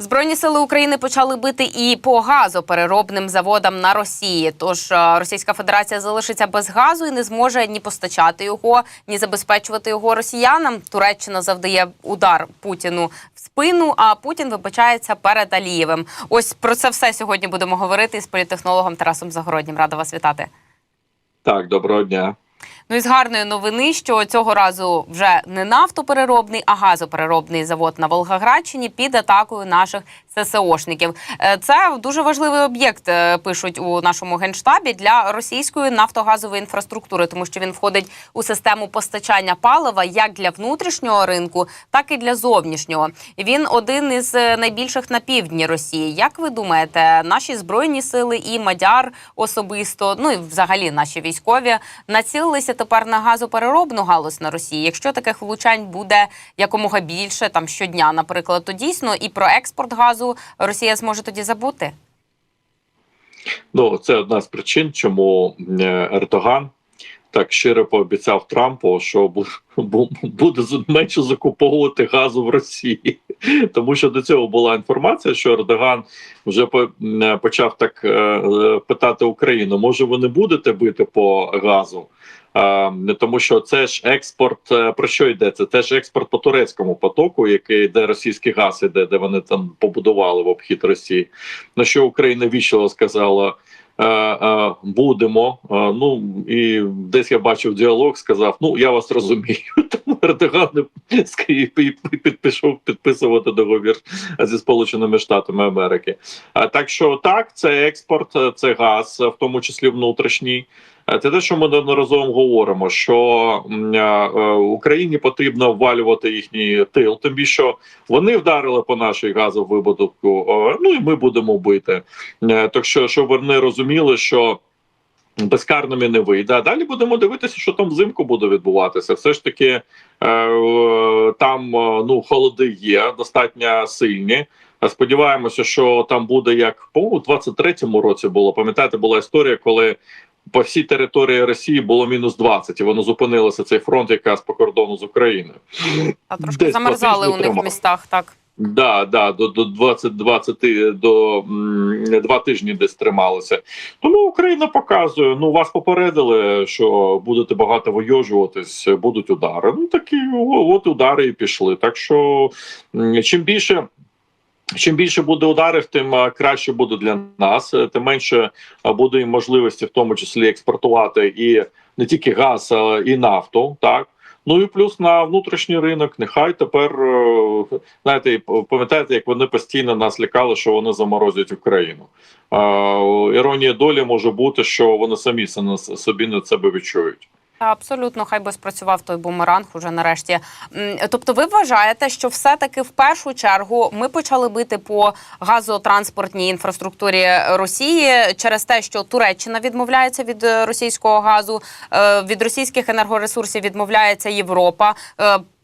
Збройні сили України почали бити і по газопереробним заводам на Росії. Тож е, Російська Федерація залишиться без газу і не зможе ні постачати його, ні забезпечувати його росіянам. Туреччина завдає удар Путіну в спину. А Путін вибачається перед Алієвим. Ось про це все сьогодні будемо говорити із політтехнологом Тарасом Загороднім. Рада вас вітати. Так, доброго дня. Ну і з гарної новини, що цього разу вже не нафтопереробний, а газопереробний завод на Волгоградщині під атакою наших ССОшників. Е, Це дуже важливий об'єкт, е, пишуть у нашому генштабі для російської нафтогазової інфраструктури, тому що він входить у систему постачання палива як для внутрішнього ринку, так і для зовнішнього. Він один із е, найбільших на півдні Росії. Як ви думаєте, наші збройні сили і мадяр особисто, ну і взагалі наші військові націлилися тепер на газопереробну галузь на Росії? Якщо таких влучань буде якомога більше, там щодня, наприклад, то дійсно і про експорт газу Росія зможе тоді забути. Ну це одна з причин, чому е, Ердоган так щиро пообіцяв Трампу, що бу- бу- буде менше закуповувати газу в Росії, тому що до цього була інформація, що Ердоган вже почав так е, е, питати Україну: може, ви не будете бити по газу? Тому, що це ж експорт. е, Про що йдеться? Це ж експорт по турецькому потоку, який де російський газ іде, де вони там побудували в обхід Росії. На що Україна вічливо сказала. Е, е, Будемо. Е, Ну і десь я бачив діалог, сказав: Ну я вас розумію. Тому Ердоган не ск- підпішов підписувати договір зі Сполученими Штатами Америки. А так що так, це експорт, це газ, в тому числі внутрішній. Е, Це те, що ми неодноразово говоримо, що е, е, Україні потрібно обвалювати їхній тил, тим більше вони вдарили по нашій газовибудовку. е, Ну і ми будемо бити. Так що, щоб вони розуміли, що. Безкарними не вийде. А далі будемо дивитися, що там взимку буде відбуватися. Все ж таки там ну холоди є достатньо сильні. Сподіваємося, що там буде як по у 23-му році було. Пам'ятаєте, була історія, коли по всій території Росії було мінус 20, і воно зупинилося цей фронт, якраз по кордону з Україною. А трошки Десь замерзали у них в містах. Так Да, да, до, до 20, 20 до два тижні десь трималися. Тому Україна показує. Ну вас попередили, що будете багато вийожуватись, будуть удари. Ну такі от удари і пішли. Так що чим більше. Чим більше буде ударів, тим е, краще буде для нас, е, тим менше е, буде і можливості, в тому числі експортувати і не тільки газ, а і нафту. Так ну і плюс на внутрішній ринок. Нехай тепер знаєте, пам'ятаєте, як вони постійно нас лякали, що вони заморозять Україну. Іронія долі може бути, що вони самі собі на себе відчують. Абсолютно, хай би спрацював той бумеранг уже нарешті. Тобто, ви вважаєте, що все-таки в першу чергу ми почали бити по газотранспортній інфраструктурі Росії через те, що Туреччина відмовляється від е, російського газу, е, від російських енергоресурсів відмовляється Європа.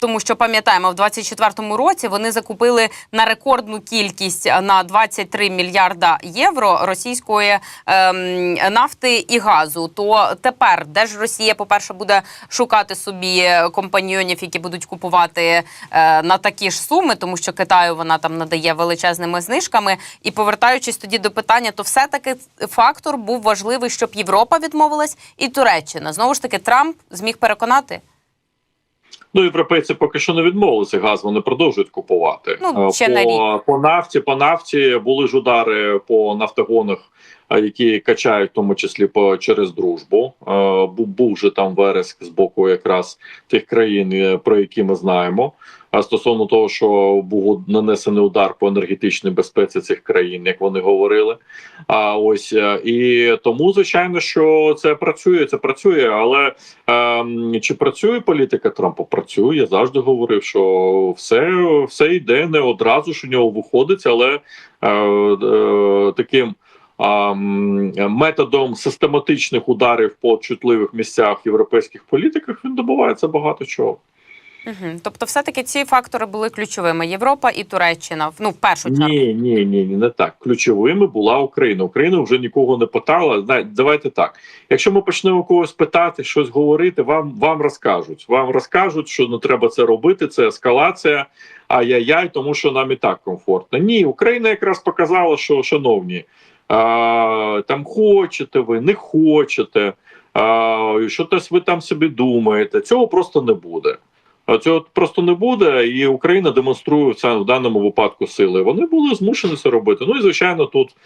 Тому що пам'ятаємо, в 24-му році вони закупили на рекордну кількість е, на 23 мільярда євро російської ем, нафти і газу. То тепер де ж Росія, по-перше, буде шукати собі компаньйонів, які будуть купувати е, на такі ж суми, тому що Китаю вона там надає величезними знижками. І повертаючись тоді до питання, то все таки фактор був важливий, щоб Європа відмовилась, і Туреччина знову ж таки Трамп зміг переконати. Ну, європейці поки що не відмовилися газ, вони продовжують купувати. Ну, Е, ще по, на рік. по нафті, по нафті були ж удари по нафтогонах, е, які качають, в тому числі по через дружбу. Е, Був, же там вереск з боку якраз тих країн, е, про які ми знаємо. А стосовно того, що був нанесений удар по енергетичній безпеці цих країн, як вони говорили. А ось е, і тому, звичайно, що це працює, це працює. Але ем, чи працює політика Трампа? Працює. Я завжди говорив, що все, все йде не одразу ж у нього виходить, але е, е, таким. Методом систематичних ударів по чутливих місцях європейських політиках він добувається багато чого. Угу. Тобто, все-таки ці фактори були ключовими: Європа і Туреччина. Ну, в першу чергу. Ні, ні, ні, ні, не так. Ключовими була Україна. Україна вже нікого не питала. Давайте так. Якщо ми почнемо когось питати, щось говорити, вам вам розкажуть. Вам розкажуть, що не треба це робити. Це ескалація. Ай-яй-яй, тому що нам і так комфортно. Ні, Україна якраз показала, що шановні, а, там хочете ви, не хочете. А, що ви там собі думаєте? Цього просто не буде. Цього просто не буде, і Україна демонструє це в даному випадку сили. Вони були змушені це робити. Ну і звичайно, тут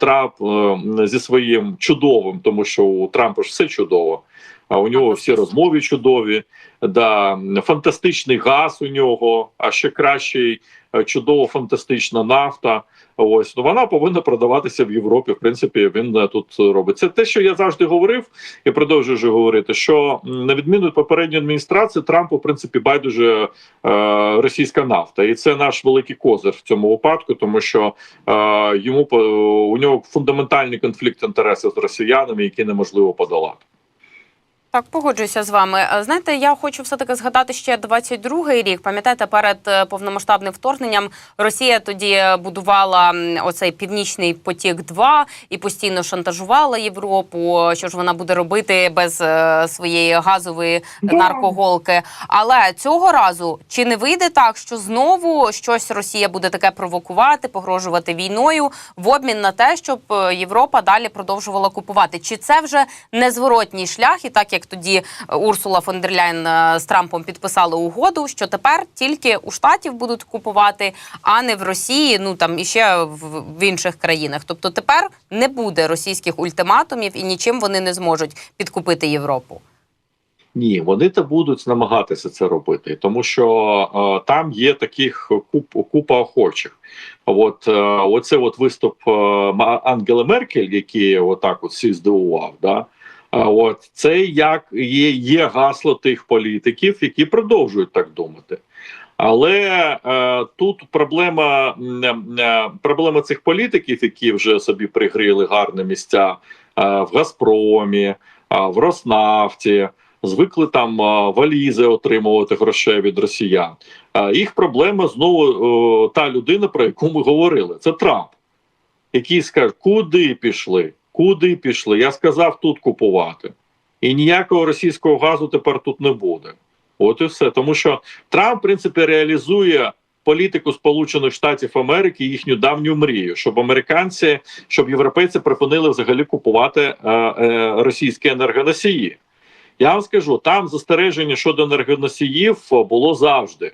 Трамп е, зі своїм чудовим, тому що у Трампа ж все чудово. А у нього всі розмови чудові, да, фантастичний газ у нього, а ще кращий, е, чудово фантастична нафта. Ось ну вона повинна продаватися в Європі. В принципі, він е, тут робить. Це те, що я завжди говорив, і продовжую вже говорити. Що на відміну від попередньої адміністрації, Трампу в принципі байдуже е, російська нафта, і це наш великий козир в цьому випадку, тому що е, йому у нього фундаментальний конфлікт інтересів з росіянами, який неможливо подолати. Так, погоджуюся з вами. Е, Знаєте, я хочу все таки згадати ще 22-й рік. Пам'ятаєте, перед е, повномасштабним вторгненням Росія тоді будувала оцей північний потік 2 і постійно шантажувала Європу. Що ж вона буде робити без е, своєї газової наркоголки? Але цього разу чи не вийде так, що знову щось Росія буде таке провокувати, погрожувати війною в обмін на те, щоб е, Європа далі продовжувала купувати? Чи це вже незворотній шлях, і так як тоді е, Урсула фон дер Ляйн е, з Трампом підписали угоду, що тепер тільки у штатів будуть купувати, а не в Росії, ну там і ще в, в інших країнах. Тобто тепер не буде російських ультиматумів і нічим вони не зможуть підкупити Європу. Ні, вони та будуть намагатися це робити, тому що е, там є таких куп, купа охочих. От е, оце от виступ е, Ангели Меркель, який отак от всі здивував. Да? От це як є, є гасло тих політиків, які продовжують так думати. Але е, тут проблема, е, проблема цих політиків, які вже собі пригріли гарні місця е, в Газпромі, е, в Роснафті, звикли там е, валізи отримувати грошей від росіян. Е, їх проблема знову е, та людина, про яку ми говорили, це Трамп, який скаже, куди пішли? Куди пішли? Я сказав тут купувати. І ніякого російського газу тепер тут не буде. От і все. Тому що Трамп, в принципі, реалізує політику Сполучених Штатів Америки, їхню давню мрію, щоб американці, щоб європейці припинили взагалі купувати е, е, російські енергоносії. Я вам скажу, там застереження щодо енергоносіїв було завжди.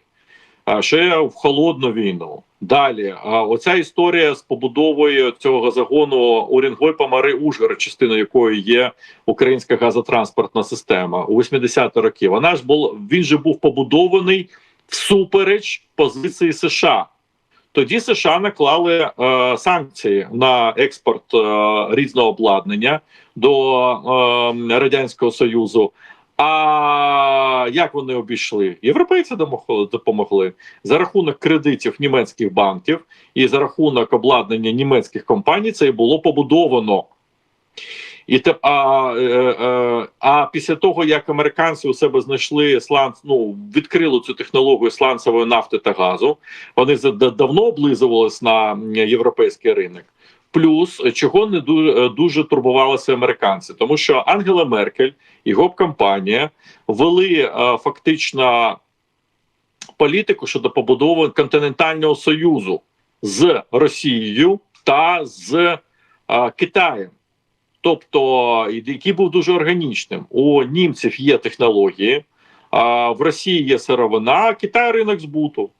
А ще в холодну війну. Далі, оця історія з побудовою цього газогону Орінгой Помари Ужгород, частиною якої є українська газотранспортна система у 80-ті роки. Вона ж була він же був побудований всупереч позиції США. Тоді США наклали е, санкції на експорт е, різного обладнання до е, радянського союзу. А як вони обійшли? Європейці допомогли за рахунок кредитів німецьких банків і за рахунок обладнання німецьких компаній. Це і було побудовано. І те, а, е, е, а після того, як американці у себе знайшли сланц, ну відкрили цю технологію сланцевої нафти та газу, вони давно облизувались на європейський ринок. Плюс чого не дуже, дуже турбувалися американці, тому що Ангела Меркель і гоп-компанія вели е, фактично політику щодо побудови континентального союзу з Росією та з е, Китаєм. Тобто, який був дуже органічним. У німців є технології, в Росії є сировина, а Китай ринок збуту.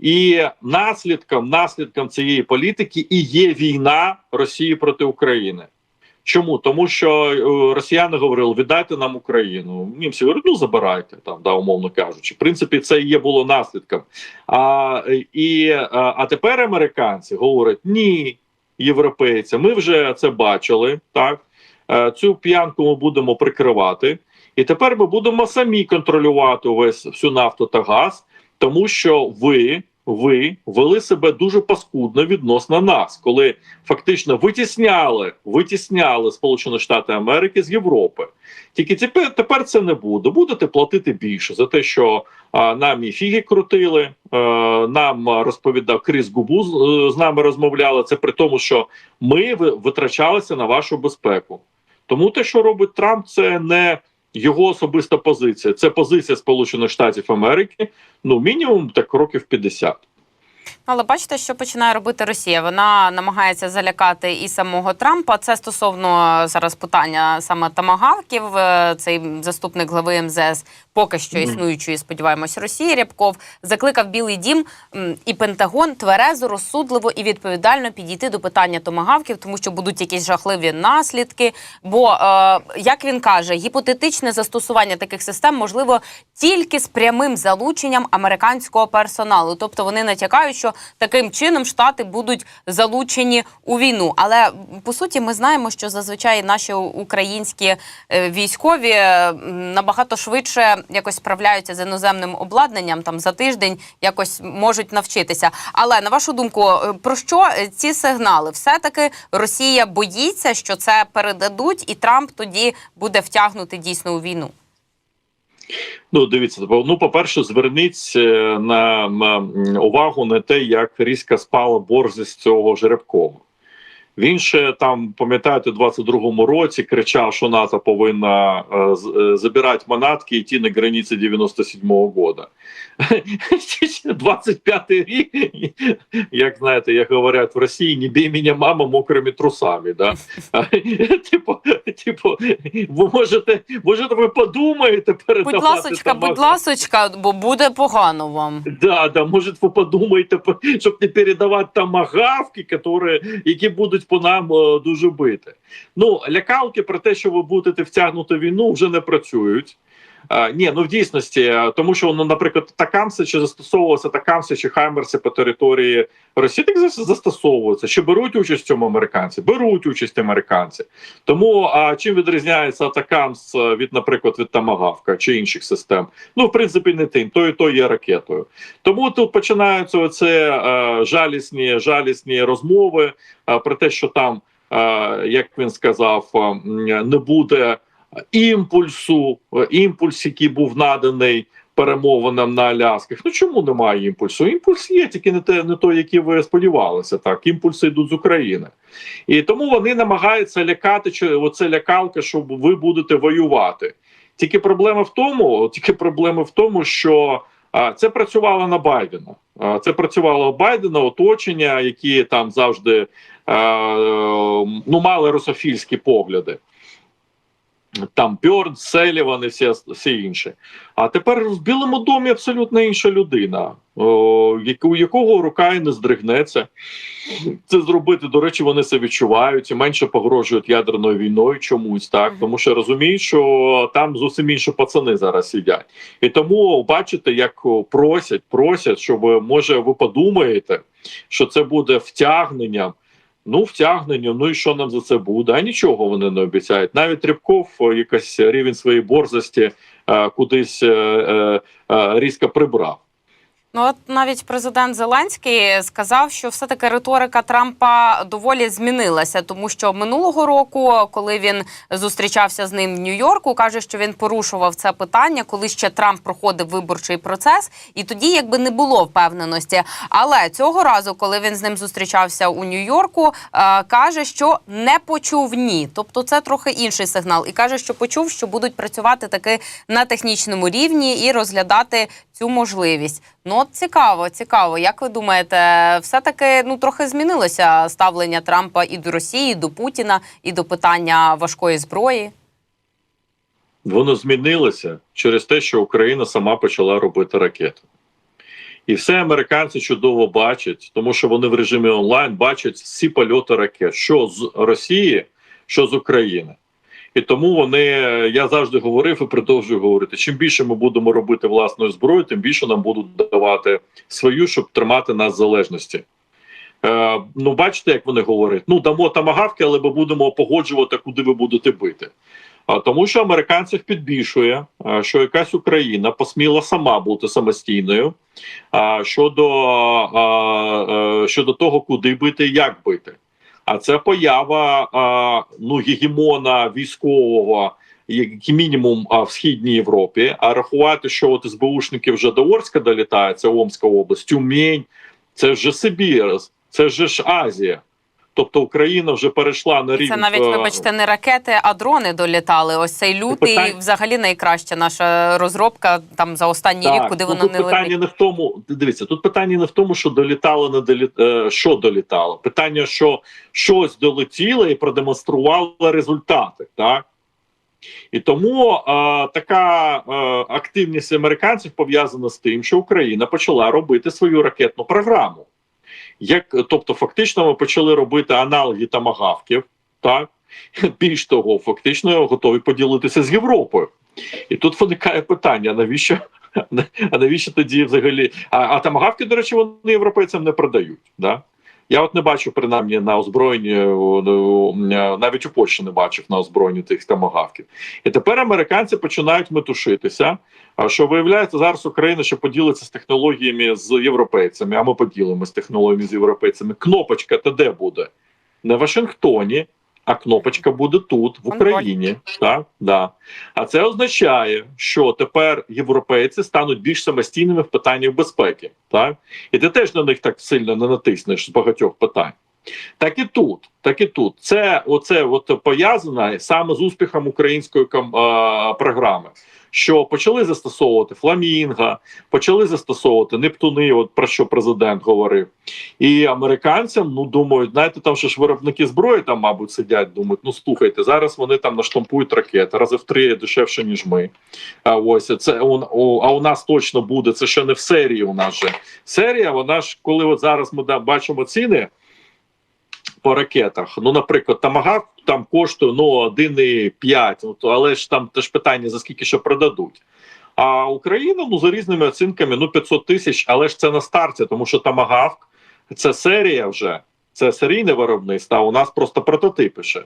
І наслідком, наслідком цієї політики і є війна Росії проти України. Чому? Тому що е, росіяни говорили, віддайте нам Україну. Німці говорять, ну забирайте там, да, умовно кажучи. В принципі, це є було наслідком. А, і, а, а тепер американці говорять, ні, європейці, ми вже це бачили. Так Е, цю п'янку ми будемо прикривати, і тепер ми будемо самі контролювати увесь всю нафту та газ, тому що ви, ви вели себе дуже паскудно відносно нас, коли фактично витісняли, витісняли Сполучені Штати Америки з Європи. Тільки тепер, тепер це не буде. Будете платити більше за те, що а, нам і фіги крутили, е, нам розповідав Кріс Губу е, з нами розмовляли. Це при тому, що ми витрачалися на вашу безпеку. Тому те, що робить Трамп, це не його особиста позиція, це позиція Сполучених Штатів Америки. Ну мінімум так років 50. Але бачите, що починає робити Росія. Вона намагається залякати і самого Трампа. Це стосовно зараз питання саме тамагавків. Е, Цей заступник глави МЗС, поки що існуючої, сподіваємось, Росії Рябков закликав Білий Дім і Пентагон тверезо, розсудливо і відповідально підійти до питання томагавків, тому що будуть якісь жахливі наслідки. Бо, е, як він каже, гіпотетичне застосування таких систем можливо тільки з прямим залученням американського персоналу. Тобто вони натякають, що таким чином штати будуть залучені у війну. Але по суті, ми знаємо, що зазвичай наші українські е, військові набагато швидше якось справляються з іноземним обладнанням. Там за тиждень якось можуть навчитися. Але на вашу думку, е, про що е, ці сигнали? Все таки Росія боїться, що це передадуть, і Трамп тоді буде втягнутий дійсно у війну. Ну, дивіться, ну, по-перше, зверніть е, на, увагу на те, як різко спала борзість цього жеребкова. Він ще там, пам'ятаєте, у 22-му році кричав, що НАТО повинна е, е, забирати манатки і йти на границі 97-го года. 25-й рік, як знаєте, як говорять в Росії, не бій мене, мама, мокрими трусами. Да? Типу, типу, ви можете, можете, ви подумаєте передавати Будь ласочка, там, будь ласочка, бо буде погано вам. Да, да, може, ви подумаєте, по- щоб не передавати там агавки, які, які будуть по нам е, дуже бити. Ну, лякалки про те, що ви будете втягнути війну, вже не працюють. Ні, ну в дійсності, е, тому що ну, наприклад, такамси чи застосовувалися такамси чи хаймерси по території Росії, так зас- застосовуються. Чи беруть участь в цьому американці? Беруть участь американці. Тому а чим відрізняється атакамс е, від, наприклад, від Тамагавка чи інших систем? Ну, в принципі, не тим, то і то є ракетою. Тому тут починаються оце е, жалісні, жалісні розмови про те, що там, як він сказав, не буде імпульсу, е, імпульс, який був наданий перемовинам на Алясках. Ну чому немає імпульсу? Імпульс є, тільки не те, не той, який ви сподівалися. Так, імпульси йдуть з України. І тому вони намагаються лякати, чи оце лякалка, що ви будете воювати. Тільки проблема в тому, тільки проблема в тому, що це працювало на Байдена. Це працювало Байдена, оточення, які там завжди ну, мали русофільські погляди. Там Бьорн, Селіван і всі, всі інші. А тепер в Білому домі абсолютно інша людина, у якого рука і не здригнеться. Це зробити, до речі, вони це відчувають і менше погрожують ядерною війною чомусь, так тому що розуміють, що там зовсім інші пацани зараз сидять. І тому бачите, як просять, просять, щоб може ви подумаєте, що це буде втягненням. Ну, втягнення, ну і що нам за це буде? А нічого вони не обіцяють. Навіть Рябков якась рівень своєї борзості е, кудись е, е, різко прибрав. Ну от навіть президент Зеленський сказав, що все таки риторика Трампа доволі змінилася, тому що минулого року, коли він зустрічався з ним в Нью-Йорку, каже, що він порушував це питання, коли ще Трамп проходив виборчий процес, і тоді якби не було впевненості. Але цього разу, коли він з ним зустрічався у Нью-Йорку, е, каже, що не почув ні. Тобто, це трохи інший сигнал, і каже, що почув, що будуть працювати таки на технічному рівні і розглядати цю можливість. Ну от цікаво, цікаво. Як ви думаєте, все таки ну трохи змінилося ставлення Трампа і до Росії, і до Путіна, і до питання важкої зброї? Воно змінилося через те, що Україна сама почала робити ракети. І все американці чудово бачать, тому що вони в режимі онлайн бачать всі польоти ракет, що з Росії, що з України. І тому вони, я завжди говорив і продовжую говорити: чим більше ми будемо робити власною зброєю, тим більше нам будуть давати свою, щоб тримати нас в залежності. Е, ну, бачите, як вони говорять: ну дамо тамагавки, але ми будемо погоджувати, куди ви будете бити. А тому, що американців підбільшує, що якась Україна посміла сама бути самостійною а, щодо, а, щодо того, куди бити і як бити. А це поява ну, гегемона військового, як мінімум в східній Європі. А рахувати, що от СБУшники вже до Орська долітають, це Омська область, Тюмень, це вже Сибір, це вже ж Азія. Тобто Україна вже перейшла на рівень. це навіть, е, вибачте, не ракети, а дрони долітали. Ось цей лютий Питань- взагалі найкраща наша розробка там за останній рік, куди ну, воно тут не питання летить. не в тому. Дивіться, тут питання не в тому, що долітало, не долі... е, що долітало. Питання, що щось долетіло і продемонструвало результати, так. І тому е, така е, активність американців пов'язана з тим, що Україна почала робити свою ракетну програму. Як, тобто, фактично, ми почали робити аналоги тамагавків, так більш того, фактично готові поділитися з Європою. І тут виникає питання: навіщо а навіщо тоді взагалі? А, а тамагавки, до речі, вони європейцям не продають. Да? Я от не бачу, принаймні, на озброєнні, ну, навіть у Польщі не бачив на озброєнні тих тамагавків. І тепер американці починають метушитися. А що виявляється, зараз Україна ще поділиться з технологіями з європейцями, а ми поділимося з технологіями з європейцями. Кнопочка то де буде? Не в Вашингтоні, а кнопочка буде тут, в Україні. Так, да. А це означає, що тепер європейці стануть більш самостійними в питаннях безпеки. Так? І ти теж на них так сильно не натиснеш з багатьох питань. Так і тут, так і тут. Це оце от пов'язано саме з успіхом української ком, а, програми. Що почали застосовувати фламінга, почали застосовувати Нептуни, от про що президент говорив. І американцям, ну думають, знаєте, там ще ж виробники зброї там, мабуть, сидять, думають, ну слухайте, зараз вони там наштампують ракети, рази в три дешевше, ніж ми. А ось це у, а у нас точно буде. Це ще не в серії. У нас же серія. Вона ж, коли от зараз ми бачимо ціни по ракетах. Ну, наприклад, Тамагав там коштує ну 1,5, ну, то, але ж там теж питання за скільки ще продадуть. А Україна ну за різними оцінками ну 500 тисяч, але ж це на старті, тому що Тамагавк це серія вже. Це серійне виробництво, а у нас просто прототипи ще.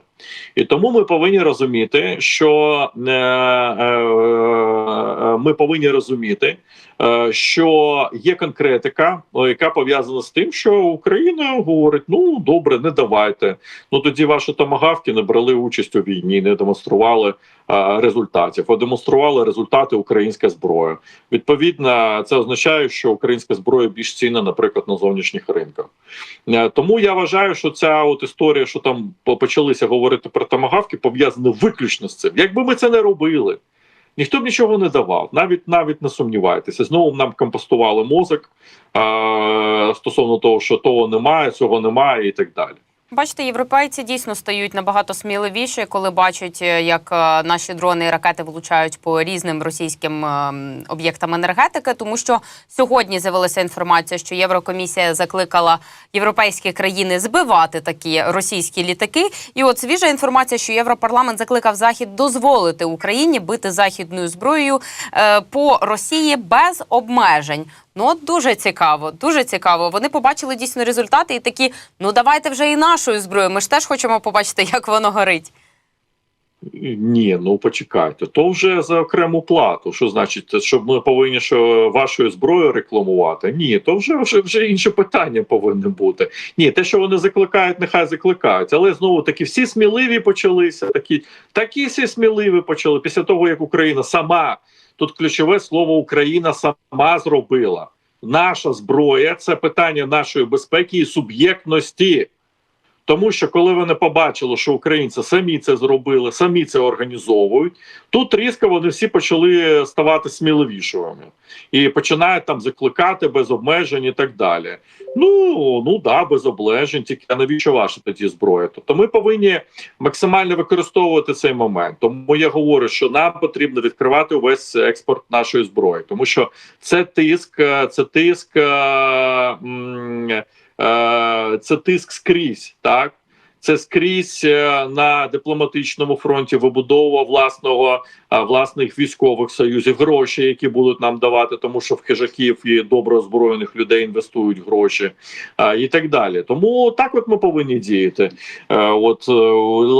І тому ми повинні розуміти, що е, е, е, ми повинні розуміти, е, що є конкретика, яка пов'язана з тим, що Україна говорить: ну добре, не давайте. Ну тоді ваші томагавки не брали участь у війні, не демонстрували е, результатів, демонстрували результати українська зброя. Відповідно, це означає, що українська зброя більш цінна, наприклад, на зовнішніх ринках. Е, Тому я вважаю, що ця от історія, що там почалися говорити про томагавки, пов'язана виключно з цим. Якби ми це не робили, ніхто б нічого не давав, навіть навіть не сумнівайтеся. Знову нам компостували мозок е- стосовно того, що того немає, цього немає, і так далі. Бачите, європейці дійсно стають набагато сміливіші, коли бачать, е, як е, наші дрони і ракети влучають по різним російським ем, об'єктам енергетики. Тому що сьогодні з'явилася інформація, що Єврокомісія закликала європейські країни збивати такі російські літаки. І от свіжа інформація, що Європарламент закликав Захід дозволити Україні бити західною зброєю е, по Росії без обмежень. Ну от дуже цікаво, дуже цікаво. Вони побачили дійсно результати і такі: ну давайте вже і нашою зброєю. Ми ж теж хочемо побачити, як воно горить. Ні, ну почекайте, то вже за окрему плату. Що значить, щоб ми повинні що вашою зброєю рекламувати? Ні, то вже вже вже інше питання повинне бути. Ні, те, що вони закликають, нехай закликають. Але знову таки всі сміливі почалися. Такі такі всі сміливі почали після того, як Україна сама тут ключове слово Україна сама зробила. Наша зброя це питання нашої безпеки і суб'єктності. Тому що коли вони побачили, що українці самі це зробили, самі це організовують, тут різко вони всі почали ставати сміливішими і починають там закликати без обмежень і так далі. Ну ну да, без обмежень, тільки а навіщо ваша тоді зброя? Тобто ми повинні максимально використовувати цей момент. Тому я говорю, що нам потрібно відкривати увесь експорт нашої зброї, тому що це тиск, е, це тиск. е, м, це тиск скрізь, так Це скрізь е, на дипломатичному фронті вибудова власного власних військових союзів, гроші, які будуть нам давати, тому що в хижаків і добре озброєних людей інвестують гроші і так далі. Тому так, от ми повинні діяти. Е, От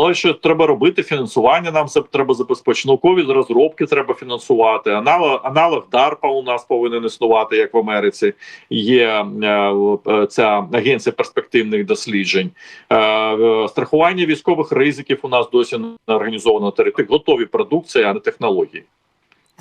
е, що треба робити? Фінансування нам це треба забезпечити. Наукові розробки треба фінансувати. Аналог, аналог DARPA у нас повинен існувати, як в Америці. Є е, е, ця агенція перспективних досліджень. Страхування військових ризиків у нас досі не організовано території. Готові продукції, а не технології.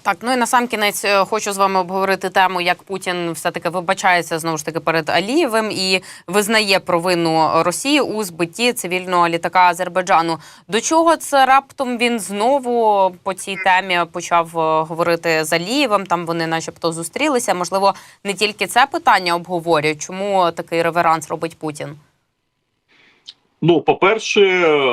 Так, ну і на сам кінець е, хочу з вами обговорити тему, як Путін все таки вибачається знову ж таки перед Алієвим і визнає провину Росії у збитті цивільного літака Азербайджану. До чого це раптом він знову по цій темі почав е, говорити з Алієвим? Там вони, начебто, зустрілися. Можливо, не тільки це питання обговорюють. Чому такий реверанс робить Путін? Ну, по-перше,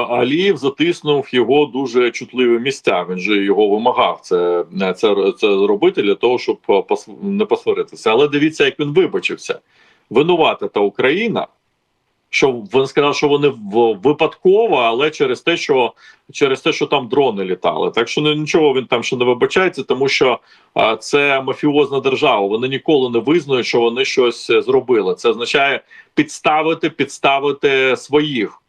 Аліїв затиснув його дуже чутливі місця. Він же його вимагав це, це, це робити для того, щоб пос- не посваритися. Але дивіться, як він вибачився. Винувата та Україна. Що він сказав, що вони випадково, але через те, що через те, що там дрони літали. Так що ну, нічого він там ще не вибачається, тому що а, це мафіозна держава. Вони ніколи не визнають, що вони щось е, зробили. Це означає підставити, підставити своїх.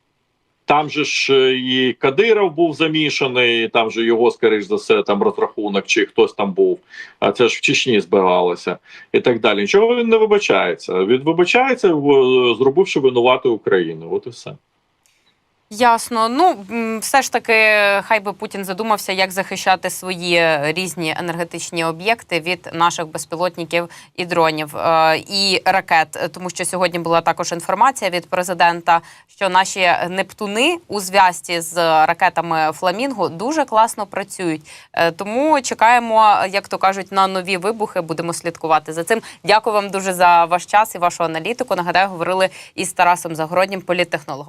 Там же ж е, і Кадиров був замішаний, там же його, скоріш за все, там розрахунок, чи хтось там був. А це ж в Чечні збиралося і так далі. Нічого він не вибачається. Він вибачається, зробивши винувати Україну. От і все. Ясно. Ну все ж таки, хай би Путін задумався, як захищати свої різні енергетичні об'єкти від наших безпілотників і дронів е, і ракет. Тому що сьогодні була також інформація від президента, що наші Нептуни у зв'язці з ракетами Фламінго дуже класно працюють. Е, Тому чекаємо, як то кажуть, на нові вибухи. Будемо слідкувати за цим. Дякую вам дуже за ваш час і вашу аналітику. Нагадаю, говорили із Тарасом Загороднім, політтехнологом.